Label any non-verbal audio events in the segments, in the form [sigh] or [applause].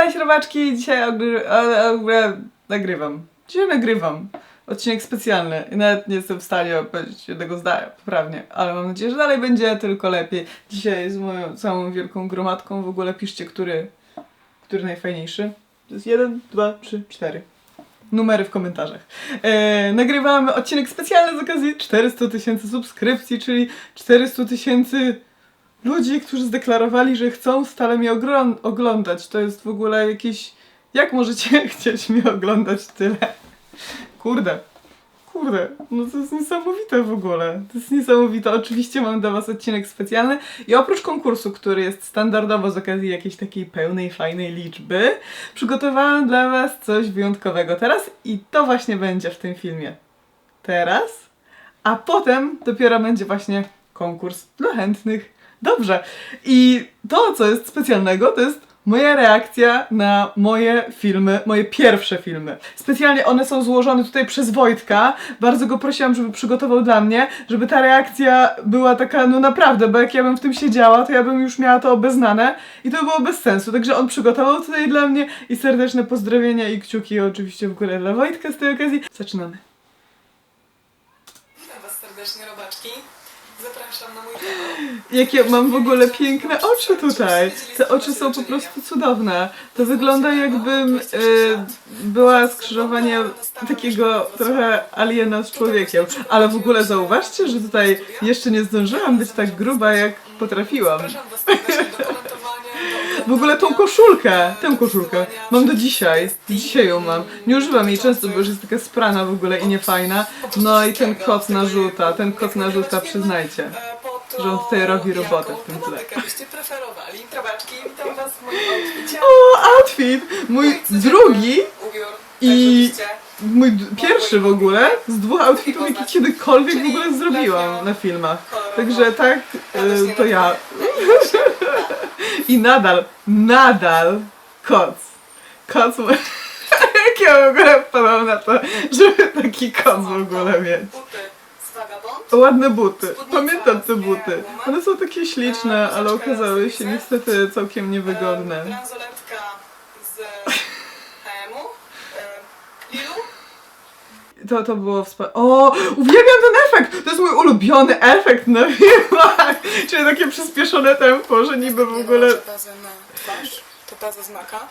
Cześć robaczki, dzisiaj nagrywam. Dzisiaj nagrywam. Odcinek specjalny i nawet nie jestem w stanie powiedzieć jednego zdania poprawnie, ale mam nadzieję, że dalej będzie tylko lepiej. Dzisiaj z moją całą wielką gromadką w ogóle piszcie, który, który najfajniejszy. To jest jeden, dwa, trzy, cztery. Numery w komentarzach. E, nagrywamy odcinek specjalny z okazji 400 tysięcy subskrypcji, czyli 400 tysięcy ludzi, którzy zdeklarowali, że chcą stale mnie oglądać. To jest w ogóle jakieś. Jak możecie [laughs] chcieć mnie oglądać tyle? Kurde. Kurde, no to jest niesamowite w ogóle. To jest niesamowite. Oczywiście mam dla Was odcinek specjalny i oprócz konkursu, który jest standardowo z okazji jakiejś takiej pełnej, fajnej liczby, przygotowałam dla Was coś wyjątkowego teraz i to właśnie będzie w tym filmie. Teraz, a potem dopiero będzie właśnie konkurs dla chętnych. Dobrze. I to, co jest specjalnego, to jest moja reakcja na moje filmy, moje pierwsze filmy. Specjalnie one są złożone tutaj przez Wojtka. Bardzo go prosiłam, żeby przygotował dla mnie, żeby ta reakcja była taka, no naprawdę, bo jak ja bym w tym siedziała, to ja bym już miała to obeznane i to by było bez sensu. Także on przygotował tutaj dla mnie i serdeczne pozdrowienia i kciuki oczywiście w górę dla Wojtka z tej okazji. Zaczynamy. Witam Was serdecznie, robaczki. Zapraszam na mój kanał. Jakie mam w ogóle piękne oczy tutaj. Te oczy są po prostu cudowne. To wygląda jakbym y, była skrzyżowanie takiego trochę aliena z człowiekiem. Ale w ogóle zauważcie, że tutaj jeszcze nie zdążyłam być tak gruba, jak potrafiłam. [laughs] W ogóle tą koszulkę, tę koszulkę mam do dzisiaj. Dzisiaj ją mam. Nie używam jej często, bo już jest taka sprana w ogóle i niefajna. No i ten kot na żółta, ten kot na żółta, przyznajcie. E, to, że on tutaj robi robotę w tym tle. byście preferowali. Robaczki, witam [laughs] Was w moim outficie. O, outfit! Mój drugi Ubiór. I- oczywiście. Mój d- pierwszy w ogóle z dwóch outfitów, jakie kiedykolwiek w ogóle zrobiłam na filmach. Także tak, y, to ja. [laughs] I nadal, nadal koc. Koc. mu- [laughs] Jak ja w ogóle wpadłam na to, żeby taki koc w ogóle mieć. Buty z Vagabond. Ładne buty. Pamiętam te buty. One są takie śliczne, ale okazały się niestety całkiem E, niewygodne. Bransoletka z H&M-u. E, Lilu. To, to było wspaniałe. O, uwielbiam ten efekt! To jest mój ulubiony efekt na filmach! Czyli takie przyspieszone tempo, że niby w ogóle...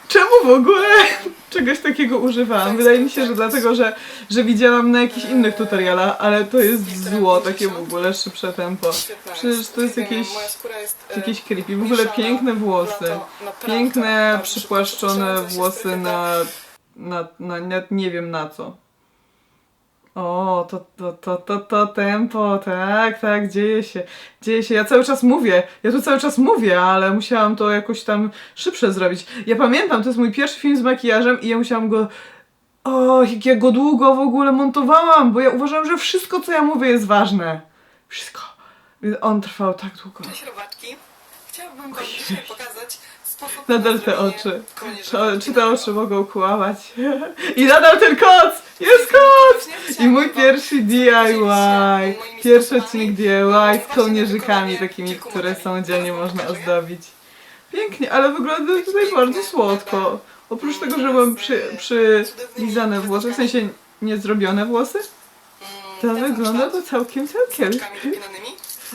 Czemu w ogóle czegoś takiego używałam? Wydaje mi się, że dlatego, że, że widziałam na jakichś innych tutorialach, ale to jest zło, takie w ogóle szybsze tempo. Przecież to jest jakieś, e, jakieś creepy. W ogóle piękne włosy. Piękne, przypłaszczone włosy na, na, na, na nie wiem na co. O, to, to, to, to, to tempo, tak, tak, dzieje się, dzieje się. Ja cały czas mówię, ja tu cały czas mówię, ale musiałam to jakoś tam szybsze zrobić. Ja pamiętam, to jest mój pierwszy film z makijażem i ja musiałam go... O, jak ja go długo w ogóle montowałam, bo ja uważam, że wszystko, co ja mówię, jest ważne. Wszystko. Więc on trwał tak długo. Cześć robaczki. Chciałabym Wam dzisiaj pokazać Nadal na te oczy. Czy, czy te oczy mogą kłamać? [laughs] I nadal ten koc! Jest koc! I mój pierwszy DIY. Pierwszy odcinek DIY z kołnierzykami takimi, które samodzielnie można ozdobić. Pięknie, ale wygląda tutaj bardzo słodko. Oprócz tego, że mam przy, przylizane włosy, w sensie nie zrobione włosy, to wygląda to całkiem, całkiem.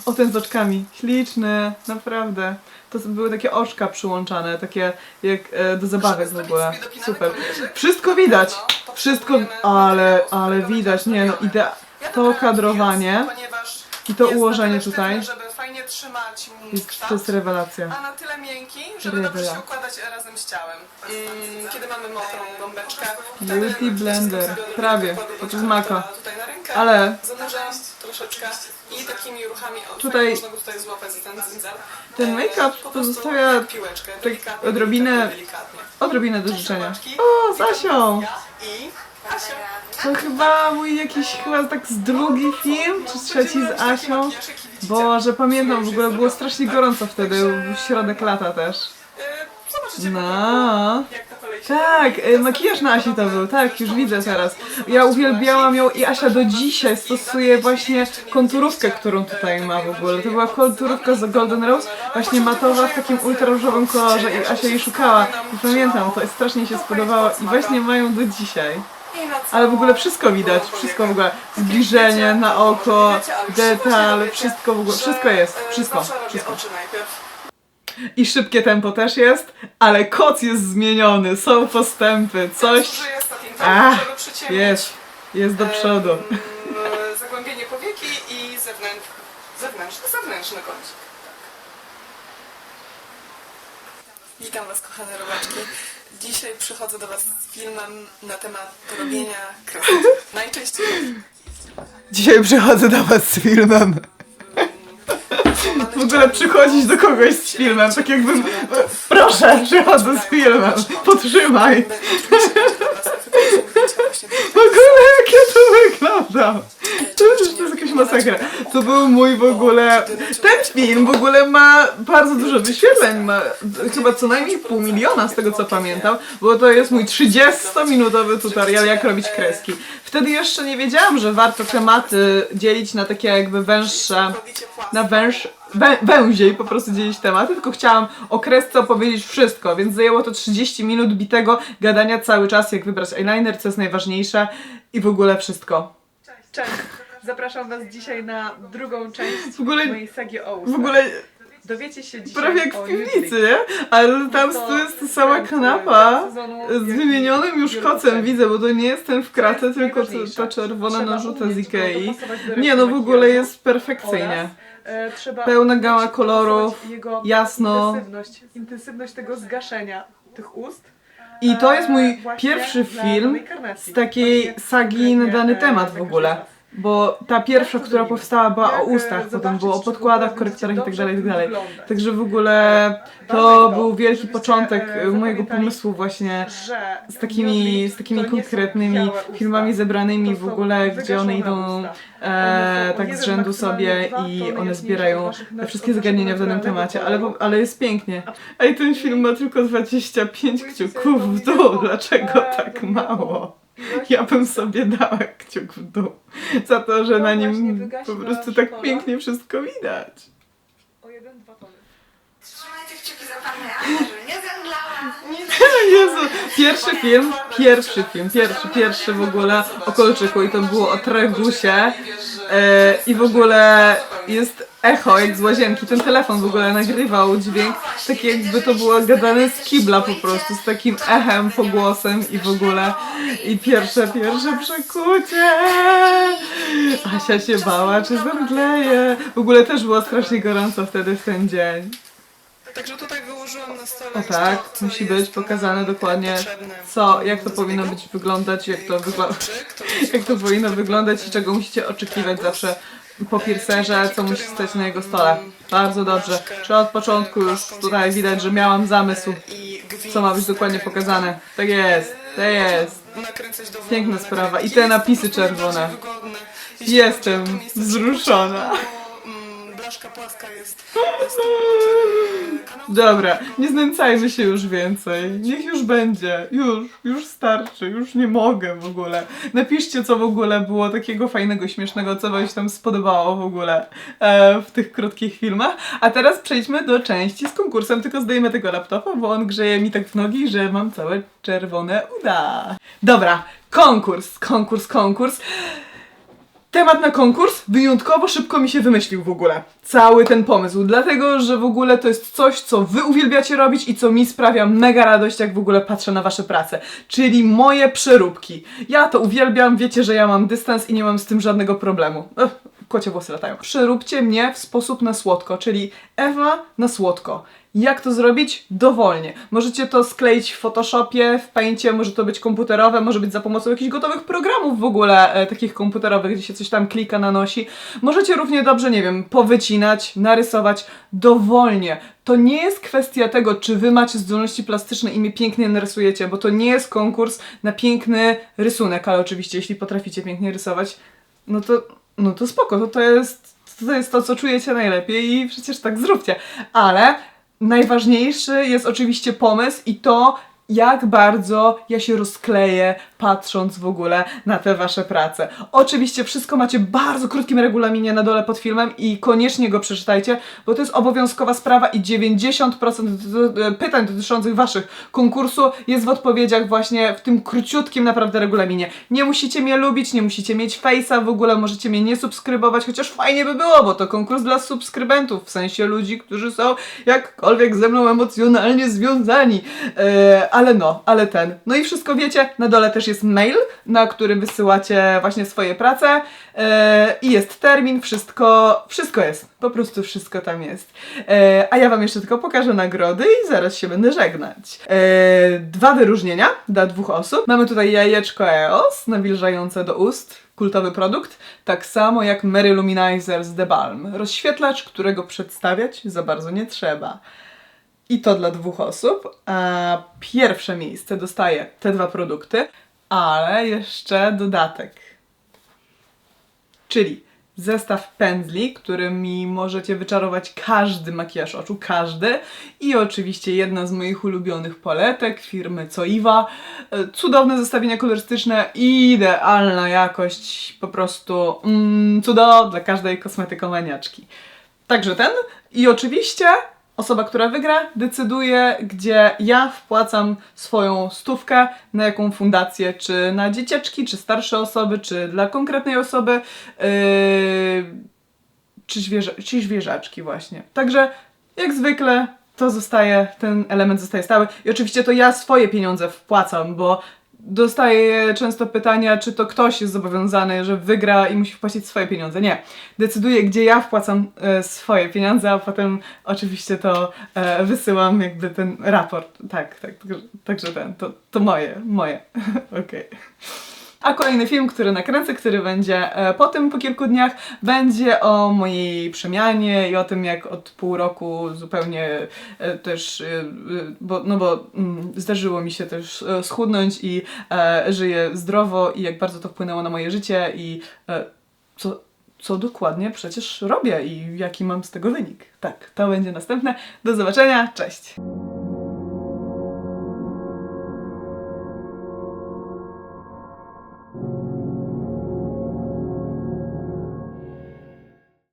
O, ten z oczkami. Śliczny, naprawdę. To były takie oczka przyłączane, takie jak e, do zabawek w ogóle. Super. Wszystko widać. Wszystko, ale, ale widać, nie no, idea. To kadrowanie i to ułożenie tutaj żeby fajnie trzymać jest, kształt, to jest rewelacja. a na tyle miękki, żeby dobrze Rewelacja. się układać razem z ciałem. Mm, kiedy mamy mokrą gąbeczkę, Beauty wtedy blender. wciskam sobie Prawie. wkładu jest maka. Tutaj na rękę, Ale zanurzam troszeczkę i takimi ruchami Tutaj- można go tutaj złapać za ten. Ten E, make-up po pozostawia jak piłeczkę, delikatnie, odrobinę- delikatnie. Odrobinę do życzenia. O, z Asią! Ja i Asia. To chyba mój jakiś, chyba tak z drugi film, czy trzeci z Asią. Boże, pamiętam, w ogóle było strasznie gorąco wtedy, w środek lata też. E, Zobaczycie No. Tak, e, makijaż na Asi to był, tak, już widzę teraz. Ja uwielbiałam ją i Asia do dzisiaj stosuje właśnie konturówkę, którą tutaj ma w ogóle. To była konturówka z Golden Rose, właśnie matowa w takim ultraróżowym kolorze i Asia jej szukała. I pamiętam, to strasznie się spodobało i właśnie mają do dzisiaj. Ale w ogóle wszystko widać, wszystko w ogóle. Zbliżenie na oko, detal, wszystko w ogóle, wszystko jest, wszystko, wszystko. I szybkie tempo też jest, ale koc jest zmieniony, są postępy, coś Użyję setting Ach, żeby przyciemnić jest, jest do przodu. em, zagłębienie powieki i zewnętrz, zewnętrzny, zewnętrzny kącik. Witam Was kochane robaczki. Dzisiaj przychodzę do Was z filmem na temat robienia kresek. Najczęściej Dzisiaj przychodzę do was z filmem. W ogóle przychodzić do kogoś z filmem, tak jakbym... Proszę, przychodzę z filmem, potrzymaj. W ogóle jak ja to wyglądam. To jest, jakaś masakra. To był mój w ogóle... Ten film w ogóle ma bardzo dużo wyświetleń. Ma chyba co najmniej pół miliona z tego co pamiętam, bo to jest mój 30-minutowy tutorial jak robić kreski. Wtedy jeszcze nie wiedziałam, że warto tematy dzielić na takie jakby węższe na węż, wę, węziej po prostu dzielić tematy, tylko chciałam o kresce opowiedzieć wszystko, więc zajęło to 30 minut bitego gadania cały czas, jak wybrać eyeliner, co jest najważniejsze i w ogóle wszystko. Cześć, zapraszam Was dzisiaj na drugą część W ogóle, mojej sagi o w ogóle Dowiecie się dzisiaj prawie jak o w piwnicy, nie? Ale tam To tu jest ta sama kanapa sezonu, z wymienionym już kocem, widzę, bo to nie jest ten w kratę, To jest tylko to, najważniejsze. ta czerwona Trzeba narzuta z umieć go Ikei. dopasować do Nie no, w ogóle makijażu jest perfekcyjnie. oraz, e, trzeba Pełna umieć gama dopasować kolorów, jego jasno. Intensywność, intensywność tego zgaszenia tych ust. I to jest mój e, właśnie pierwszy dla film karnacji. z takiej To sagi na konkretnie, dany e, temat w ogóle. Bo ta pierwsza, która powstała była o e, ustach, potem było o podkładach, korektorach i tak będziecie dalej, i tak. Także w ogóle to był wielki początek e, e, mojego pomysłu właśnie z takimi, z takimi konkretnymi filmami zebranymi w ogóle, gdzie one idą e, One są o tak z rzędu sobie i one zbierają wszystkie zagadnienia w danym temacie, ale, ale jest pięknie. Ej, ten film ma tylko 25 Kupujcie sobie kciuków w dół, dlaczego tak mało? [laughs] Ja bym sobie dała kciuk w dół. Za to, że To na właśnie nim wygasi po prostu tak kolor. pięknie wszystko widać. O jeden, dwa tony. Trzymajcie kciuki za pannę Anię, żeby nie zemdlała. [laughs] Jezu, pierwszy film, pierwszy film, pierwszy, pierwszy w ogóle o Kolczyku i to było o Tregusie e, i w ogóle jest echo jak z łazienki, ten telefon w ogóle nagrywał dźwięk, tak jakby to było gadane z kibla po prostu, z takim echem, pogłosem i w ogóle. I pierwsze, pierwsze przekucie. Asia się bała, czy zemdleje, w ogóle też było strasznie gorąco wtedy w ten dzień. Także tutaj wyłożyłam na stole O tak, to, musi być pokazane dokładnie co, jak to powinno być wyglądać, jak to to [laughs] jak to powinno wyglądać i czego musicie oczekiwać zawsze po piercerze, co musi stać na jego stole. Bardzo dobrze. Czy od początku już tutaj widać, że miałam zamysł, co ma być dokładnie pokazane. Tak jest, tak jest. Piękna sprawa. I te napisy czerwone. Jestem wzruszona. Blaszka płaska jest, Dobra, nie znęcajmy się już więcej. Niech już będzie. Już, już starczy. Już nie mogę w ogóle. Napiszcie, co w ogóle było takiego fajnego, śmiesznego, co wam się tam spodobało w ogóle e, w tych krótkich filmach. A teraz przejdźmy do części z konkursem, tylko zdejmę tego laptopa, bo on grzeje mi tak w nogi, że mam całe czerwone uda. Dobra, konkurs, konkurs, konkurs. Temat na konkurs wyjątkowo szybko mi się wymyślił w ogóle. Cały ten pomysł, dlatego że w ogóle to jest coś, co wy uwielbiacie robić i co mi sprawia mega radość, jak w ogóle patrzę na wasze prace. Czyli moje przeróbki. Ja to uwielbiam, wiecie, że ja mam dystans i nie mam z tym żadnego problemu. Ech, kocie włosy latają. Przeróbcie mnie w sposób na słodko, czyli Ewa na słodko. Jak to zrobić? Dowolnie. Możecie to skleić w Photoshopie, w Paincie, może to być komputerowe, może być za pomocą jakichś gotowych programów w ogóle e, takich komputerowych, gdzie się coś tam klika, nanosi. Możecie równie dobrze, nie wiem, powycinać, narysować dowolnie. To nie jest kwestia tego, czy wy macie zdolności plastyczne i mnie pięknie narysujecie, bo to nie jest konkurs na piękny rysunek, ale oczywiście jeśli potraficie pięknie rysować, no to, no to spoko, to, to jest to jest to, co czujecie najlepiej i przecież tak zróbcie. Ale najważniejszy jest oczywiście pomysł i to, jak bardzo ja się rozkleję, patrząc w ogóle na te wasze prace. Oczywiście wszystko macie w bardzo krótkim regulaminie na dole pod filmem i koniecznie go przeczytajcie, bo to jest obowiązkowa sprawa i 90% do- do- pytań dotyczących waszych konkursu jest w odpowiedziach właśnie w tym króciutkim naprawdę regulaminie. Nie musicie mnie lubić, nie musicie mieć face'a w ogóle, możecie mnie nie subskrybować, chociaż fajnie by było, bo to konkurs dla subskrybentów, w sensie ludzi, którzy są jakkolwiek ze mną emocjonalnie związani. E, ale no, ale ten. No i wszystko wiecie, na dole też jest mail, na który wysyłacie właśnie swoje prace e, i jest termin, wszystko, wszystko jest. Po prostu wszystko tam jest. E, a ja wam jeszcze tylko pokażę nagrody i zaraz się będę żegnać. E, dwa wyróżnienia dla dwóch osób. Mamy tutaj jajeczko EOS, nawilżające do ust kultowy produkt, tak samo jak Mary Luminizer z The Balm. Rozświetlacz, którego przedstawiać za bardzo nie trzeba. I to dla dwóch osób. A pierwsze miejsce dostaje te dwa produkty, ale jeszcze dodatek. Czyli zestaw pędzli, którymi możecie wyczarować każdy makijaż oczu, każdy. I oczywiście jedna z moich ulubionych paletek firmy Coiva. E, Cudowne zestawienia kolorystyczne, idealna jakość, po prostu mm, cudo dla każdej kosmetykomaniaczki. Także ten i oczywiście osoba, która wygra, decyduje, gdzie ja wpłacam swoją stówkę, na jaką fundację, czy na dzieciaczki, czy starsze osoby, czy dla konkretnej osoby, yy, czy, zwierza czy zwierzaczki właśnie. Także jak zwykle to zostaje, ten element zostaje stały i oczywiście to ja swoje pieniądze wpłacam, bo dostaję często pytania, czy to ktoś jest zobowiązany, że wygra i musi wpłacić swoje pieniądze. Nie. Decyduję, gdzie ja wpłacam e, swoje pieniądze, a potem oczywiście to e, wysyłam jakby ten raport. Tak, tak, także, także ten, to, to moje, moje. [laughs] Okej. A kolejny film, który nakręcę, który będzie e, po tym, po kilku dniach, będzie o mojej przemianie i o tym, jak od pół roku zupełnie e, też, e, bo, no bo mm, zdarzyło mi się też schudnąć i żyję zdrowo i jak bardzo to wpłynęło na moje życie i co, co dokładnie przecież robię i jaki mam z tego wynik. Tak, to będzie następne. Do zobaczenia, cześć!